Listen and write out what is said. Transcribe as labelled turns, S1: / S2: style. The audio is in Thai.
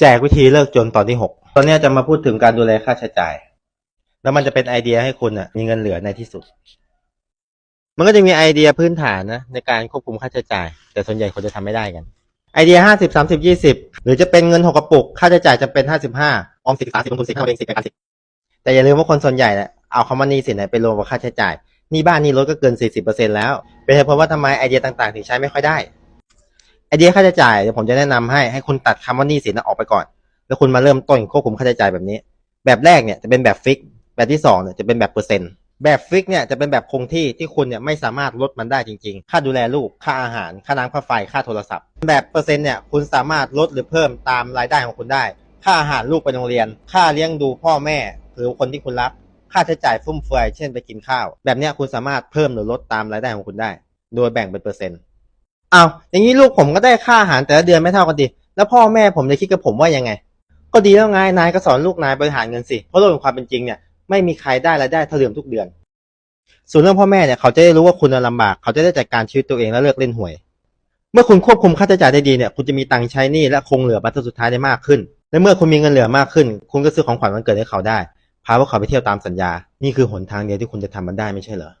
S1: แจกวิธีเลิกจนตอนที่หกตอนนี้จะมาพูดถึงการดูแลค่าใช้จ่าย แล้วมันจะเป็นไอเดียให้คุณอะมีเงินเหลือในที่สุด มันก็จะมีไอเดียพื้นฐานนะในการควบคุมค่าใช้จ่าย แต่ส่วนใหญ่คนจะทำไม่ได้กัน ไอเดียห้าสิบสามสิบยี่สิบหรือจะเป็นเงินหกกระปุก ค่าใช้จ่ายจะเป็นห้าสิบห้าออมสิบสามสิบลงทุนสิบห้าเองสิบประกันสิบแต่อย่าลืมว่าคนส่วนใหญ่เนี่ยเอาคำว่านี้สินเนี่ยไปรวมกับค่าใช้จ่ายนี้บ้านนี้รถก็เกินสี่สิบเปอร์เซ็นต์แล้ว เป็นเหตุผลว่าทำไมไอเดียต่างๆ ถึงใช้ไม่ค่อยได้ เดียค่าใช้จ่ายเดี๋ยวผมจะแนะนำให้ให้คุณตัดคำว่าหนี้สินออกไปก่อน แล้วคุณมาเริ่มต้นควบคุมค่าใช้จ่ายแบบนี้ แบบแรกเนี่ยจะเป็นแบบฟิก แบบที่สองเนี่ยจะเป็นแบบเปอร์เซ็นต์แบบฟิกเนี่ยจะเป็นแบบคงที่ที่คุณเนี่ยไม่สามารถลดมันได้จริงๆ ค่าดูแลลูก ค่าอาหาร ค่าน้ำค่าไฟ ค่าโทรศัพท์ แบบเปอร์เซ็นต์เนี่ยคุณสามารถลดหรือเพิ่มตามรายได้ของคุณได้ ค่าอาหารลูกไปโรงเรียน ค่าเลี้ยงดูพ่อแม่ หรือคนที่คุณรัก ค่าใช้จ่ายฟุ่มเฟือย เช่นไปกินข้าว แบบเนี้ยคุณสามารถเพิ่มหรือลดตามรายได้ของคุณได้ โดยแบ่งเป็นเปอร์เซ็นต์ อ้าวอย่างนี้ลูกผมก็ได้ค่าอาหารแต่ละเดือนไม่เท่ากันดิแล้วพ่อแม่ผมจะคิดกับผมว่ายังไง ก็ดีแล้วไงนายก็สอนลูกนายบริหารเงินสิเพราะโลกแห่งความเป็นจริงเนี่ยไม่มีใครได้รายได้เท่าเดิมทุกเดือน ส่วนเรื่องพ่อแม่เนี่ยเขาจะได้รู้ว่าคุณลำบาก เขาจะได้จัดการชีวิตตัวเองและเลิกเล่นหวย เมื่อคุณควบคุมค่าใช้จ่ายได้ดีเนี่ยคุณจะมีตังค์ใช้หนี้และคงเหลือบรรทัดสุดท้ายได้มากขึ้นและเมื่อคุณมีเงินเหลือมากขึ้น คุณก็ซื้อของขวัญวันเกิดให้เขาได้พาพวกเขาไปเที่ยวตามสัญญา นี่คือหนทางเดียวที่คุณจะทำมันได้ไม่ใช่เหรอ